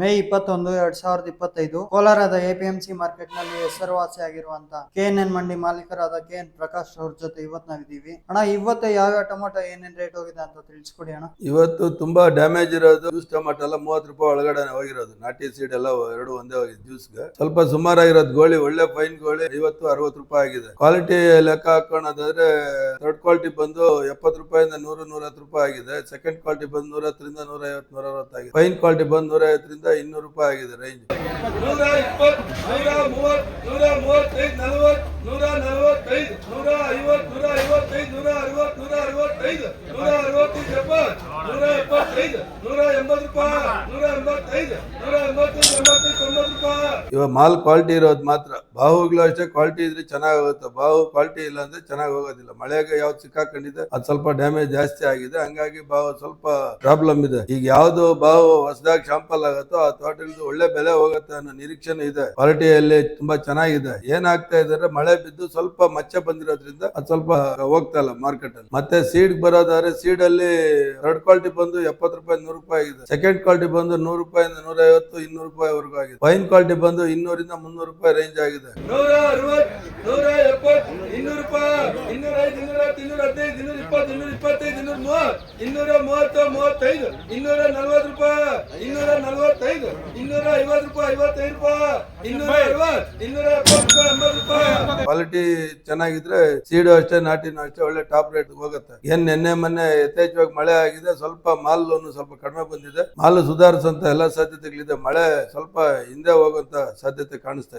ಮೇ ಇಪ್ಪತ್ತೊಂದು, ಎರಡ್ ಸಾವಿರದ ಇಪ್ಪತ್ತೈದು, ಕೋಲಾರದ ಎಪಿಎಂಸಿ ಮಾರ್ಕೆಟ್ನಲ್ಲಿ ಹೆಸರುವಾಸಿಯಾಗಿರುವಂತ ಕೆ ಎನ್ ಎನ್ ಮಂಡಿ ಮಾಲೀಕರಾದ ಕೆ ಎನ್ ಪ್ರಕಾಶ್ ಅವ್ರ ಜೊತೆ ಇವತ್ ನಾವಿದೀವಿ ಅಣ್ಣ, ಇವತ್ತು ಯಾವ ಟೊಮೊಟೊ ಏನೇನ್ ರೇಟ್ ಹೋಗಿದೆ ಅಂತ ತಿಳಿಸ್ಕೊಡಿ ಅಣ್ಣ. ಇವತ್ತು ತುಂಬಾ ಡ್ಯಾಮೇಜ್ ಇರೋದು, ಜ್ಯೂಸ್ ಟೊಮೊಟೊ ಎಲ್ಲ ಮೂವತ್ತು ರೂಪಾಯಿ ಒಳಗಡೆ ಹೋಗಿರೋದು. ನಾಟಿ ಸೀಡ್ ಎಲ್ಲ ಎರಡು ಒಂದೇ ಹೋಗಿದೆ ಜ್ಯೂಸ್ಗೆ. ಸ್ವಲ್ಪ ಸುಮಾರಾಗಿರೋದು ಗೋಳಿ, ಒಳ್ಳೆ ಫೈನ್ ಗೋಳಿ ಇವತ್ತು ಅರವತ್ತು ರೂಪಾಯಿ ಆಗಿದೆ. ಕ್ವಾಲಿಟಿ ಲೆಕ್ಕ ಹಾಕೋಣದಾದ್ರೆ ಥರ್ಡ್ ಕ್ವಾಲಿಟಿ ಬಂದು ಎಪ್ಪತ್ತು ರೂಪಾಯಿಂದ ನೂರು ನೂರ ರೂಪಾಯಿ ಆಗಿದೆ. ಸೆಕೆಂಡ್ ಕ್ವಾಲಿಟಿ ಬಂದು ನೂರ ಹತ್ತರಿಂದ ನೂರ ಐವತ್ತು ನೂರ ಅರವತ್ತು ಆಗಿದೆ. ಫೈನ್ ಕ್ವಾಲಿಟಿ ಬಂದು ನೂರ ಐವತ್ತರಿಂದ ಇನ್ನೂರು ರೂಪಾಯಿ ಆಗಿದೆ ರೇಂಜ್ ನೂರ ಇಪ್ಪತ್ತು, ನೂರ ಮೂವತ್ತು, ನೂರ ಮೂವತ್ತೈದು, ನಲವತ್ತು, ನೂರ ನಲವತ್ತೈದು, ನೂರ ಐವತ್ತು, ನೂರ ಐವತ್ತೈದು, ನೂರ ಅರವತ್ತು, ನೂರ ಅರವತ್ತೈದು ನೂರ ಅರವತ್ತೈದು ಎಪ್ಪತ್ತು ಇವಾಗ ಮಾಲ್ ಕ್ವಾಲಿಟಿ ಇರೋದು ಮಾತ್ರ. ಬಾಹುಗಳು ಅಷ್ಟೇ ಕ್ವಾಲಿಟಿ ಇದ್ರೆ ಚೆನ್ನಾಗಿ ಹೋಗುತ್ತೆ ಬಾಹು ಕ್ವಾಲಿಟಿ ಇಲ್ಲ ಅಂದ್ರೆ ಚೆನ್ನಾಗಿ ಹೋಗೋದಿಲ್ಲ. ಮಳೆಗೆ ಯಾವ್ದು ಸಿಕ್ಕಾಕೊಂಡಿದೆ, ಅದು ಸ್ವಲ್ಪ ಡ್ಯಾಮೇಜ್ ಜಾಸ್ತಿ ಆಗಿದೆ. ಹಂಗಾಗಿ ಬಾವು ಸ್ವಲ್ಪ ಪ್ರಾಬ್ಲಮ್ ಇದೆ. ಈಗ ಯಾವ್ದು ಬಾವು ಹೊಸದಾಗಿ ಶಾಂಪಲ್ ಆಗುತ್ತೋ ಆ ತೋಟಗಳದ್ದು ಒಳ್ಳೆ ಬೆಲೆ ಹೋಗುತ್ತೆ ಅನ್ನೋ ನಿರೀಕ್ಷಣೆ ಇದೆ. ಕ್ವಾಲಿಟಿಯಲ್ಲಿ ತುಂಬಾ ಚೆನ್ನಾಗಿದೆ. ಏನಾಗ್ತಾ ಇದ್ರೆ ಮಳೆ ಬಿದ್ದು ಸ್ವಲ್ಪ ಮಚ್ಚೆ ಬಂದಿರೋದ್ರಿಂದ ಅದು ಸ್ವಲ್ಪ ಹೋಗ್ತಾ ಇಲ್ಲ ಮಾರ್ಕೆಟ್ ಅಲ್ಲಿ. ಮತ್ತೆ ಸೀಡ್ ಬರೋದಾದ್ರೆ ಸೀಡ್ ಅಲ್ಲಿ ರೆಡ್ ಕ್ವಾಲಿಟಿ ಬಂದು ಎಪ್ಪತ್ತು ರೂಪಾಯಿ ನೂರು ರೂಪಾಯಿ ಆಗಿದೆ. ಸೆಕೆಂಡ್ ಕ್ವಾಲಿಟಿ ಬಂದು ನೂರು ರೂಪಾಯಿಂದ ನೂರ ಐವತ್ತು ಇನ್ನೂರು ರೂಪಾಯಿ ವರೆಗೂ ಆಗಿದೆ. ಫೈನ್ ಕ್ವಾಲಿಟಿ ಬಂದು ಇನ್ನೂರಿಂದ ಮುನ್ನೂರು ರೂಪಾಯಿ ರೇಂಜ್ ಆಗಿದೆ. ಇನ್ನೂರು ಮೂವತ್ತು ಇನ್ನೂರ ಮೂವತ್ತು ಮೂವತ್ತೈದು ಇನ್ನೂರ ನಲ್ವತ್ತು ರೂಪಾಯಿ ಇನ್ನೂರ ನಲ್ವತ್ತೈದು ಇನ್ನೂರ ಐವತ್ತು ರೂಪಾಯಿ ಐವತ್ತೈದು ರೂಪಾಯಿ ಇನ್ನೂರ ಅರವತ್ತು ಇನ್ನೂರ ಎಪ್ಪತ್ತು ರೂಪಾಯಿ ಎಂಬತ್ತು ರೂಪಾಯಿ. ಕ್ವಾಲಿಟಿ ಚೆನ್ನಾಗಿದ್ರೆ ಸೀಡು ಅಷ್ಟೇ ನಾಟಿನೂ ಅಷ್ಟೇ ಒಳ್ಳೆ ಟಾಪ್ ರೇಟ್ ಹೋಗುತ್ತೆ. ಏನ್ ನಿನ್ನೆ ಮೊನ್ನೆ ಯಥೇಚ್ಛವಾಗಿ ಮಳೆ ಆಗಿದೆ ಸ್ವಲ್ಪ ಮಾಲ್ ಸ್ವಲ್ಪ ಕಡಿಮೆ ಬಂದಿದೆ. ಮಾಲ್ ಸುಧಾರಿಸುವಂತ ಎಲ್ಲ ಸಾಧ್ಯತೆಗಳಿದೆ. ಮಳೆ ಸ್ವಲ್ಪ ಹಿಂದೆ ಹೋಗುವಂತ ಸಾಧ್ಯತೆ ಕಾಣಿಸ್ತಾ ಇದೆ.